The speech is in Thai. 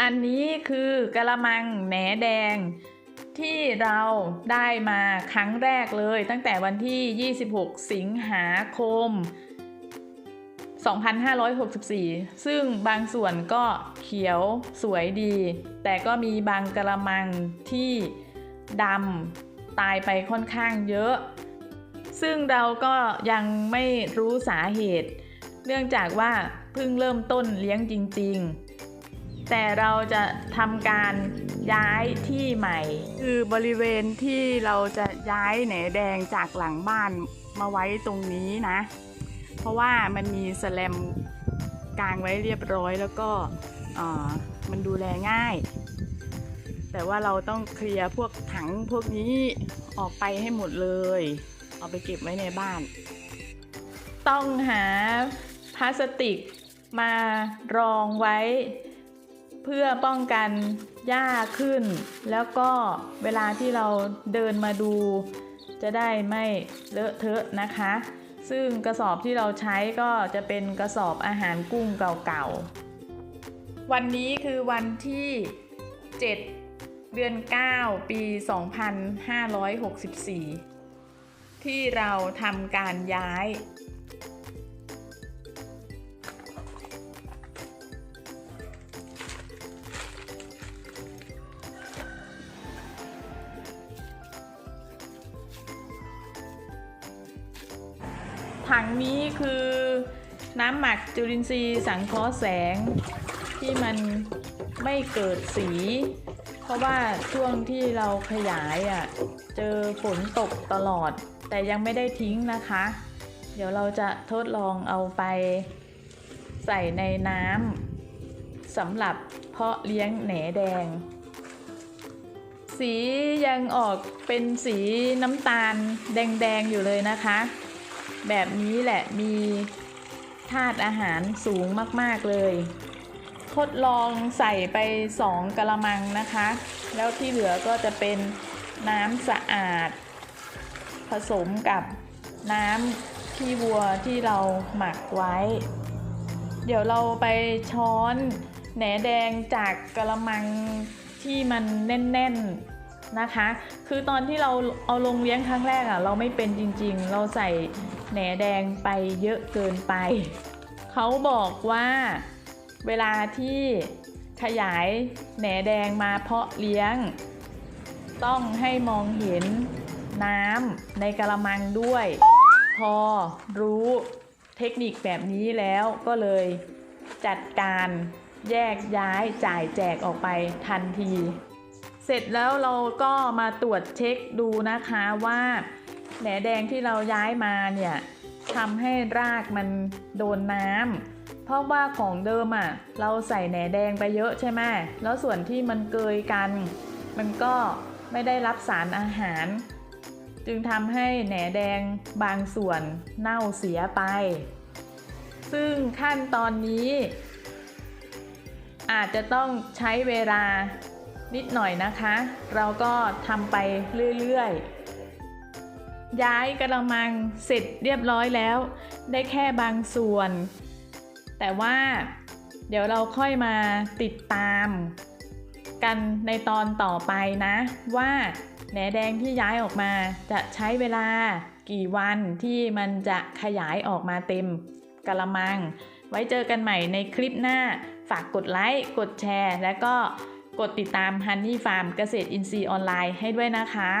อันนี้คือกะละมังแหนแดง ที่เราได้มาครั้งแรกเลย ตั้งแต่วันที่ 26 สิงหาคม 2564 ซึ่งบางส่วนก็เขียวสวยดี แต่ก็มีบางกะละมังที่ดำตายไปค่อนข้างเยอะ ซึ่งเราก็ยังไม่รู้สาเหตุ เนื่องจากว่าเพิ่งเริ่มต้นเลี้ยงจริง ๆ แต่เราจะทำการย้ายที่ใหม่ คือบริเวณที่เราจะย้ายแหนแดงจากหลังบ้านมาไว้ตรงนี้นะ เพราะว่ามันมีแสแลมกางไว้เรียบร้อยแล้วก็มันดูแลง่าย แต่ว่าเราต้องเคลียร์พวกถังพวกนี้ออกไปให้หมดเลย เอาไปเก็บไว้ในบ้าน ต้องหาพลาสติกมารองไว้ เพื่อป้องกันหญ้าขึ้น แล้วก็เวลาที่เราเดินมาดู จะได้ไม่เลอะเทอะนะคะ ซึ่งกระสอบที่เราใช้ก็จะเป็นกระสอบอาหารกุ้งเก่าๆ วันนี้คือวันที่ 7 เดือน 9 ปี 2564 ที่เราทำการย้าย ถังนี้คือน้ำหมักจุลินทรีย์สังเคราะห์แสงที่มันไม่เกิดสี เพราะว่าช่วงที่เราขยายอะ่ะเจอฝนตกตลอด แต่ยังไม่ได้ทิ้งนะคะ เดี๋ยวเราจะทดลองเอาไปใส่ในน้ำสำหรับเพาะเลี้ยงแหนแดง สียังออกเป็นสีน้ำตาลแดงๆอยู่เลยนะคะ แบบนี้แหละมีธาตุอาหารสูงมาก ๆ เลย ทดลองใส่ไป 2กะละมังนะคะ แล้วที่เหลือก็จะเป็นน้ำสะอาด ผสมกับน้ำขี้วัวที่เราหมักไว้ เดี๋ยวเราไปช้อนแหนแดงจากกะละมังที่มันแน่น ๆ นะคะ คือตอนที่เราเอาลงเลี้ยงครั้งแรกอะ่ะเราไม่เป็นจริงๆ เราใส่แหนแดงไปเยอะเกินไป เขาบอกว่าเวลาที่ขยายแหนแดงมาเพาะเลี้ยง ต้องให้มองเห็นน้ำในกระมังด้วย พอรู้เทคนิคแบบนี้แล้วก็เลยจัดการแยกย้ายจ่ายแจกออกไปทันที เสร็จแล้วเราก็มาตรวจเช็คดูนะคะว่าแหนแดงที่เราย้ายมาเนี่ยทำให้รากมันโดนน้ำเพราะว่าของเดิมอะ่ะเราใส่แหนแดงไปเยอะใช่ไหมแล้วส่วนที่มันเกยกัน มันก็ไม่ได้รับสารอาหาร จึงทำให้แหนแดงบางส่วนเน่าเสียไป ซึ่งขั้นตอนนี้ อาจจะต้องใช้เวลา นิดหน่อยนะคะ เราก็ทำไปเรื่อยๆ ย้ายกระมังเสร็จเรียบร้อยแล้ว ได้แค่บางส่วน แต่ว่าเดี๋ยวเราค่อยมาติดตาม กันในตอนต่อไปนะ ว่าแหนแดงที่ย้ายออกมาจะใช้เวลากี่วันที่มันจะขยายออกมาเต็มกระมัง ไว้เจอกันใหม่ในคลิปหน้า ฝากกดไลค์ กดแชร์ และก็ กดติดตาม Honey Farm เกษตรอินทรีย์ออนไลน์ให้ด้วยนะคะ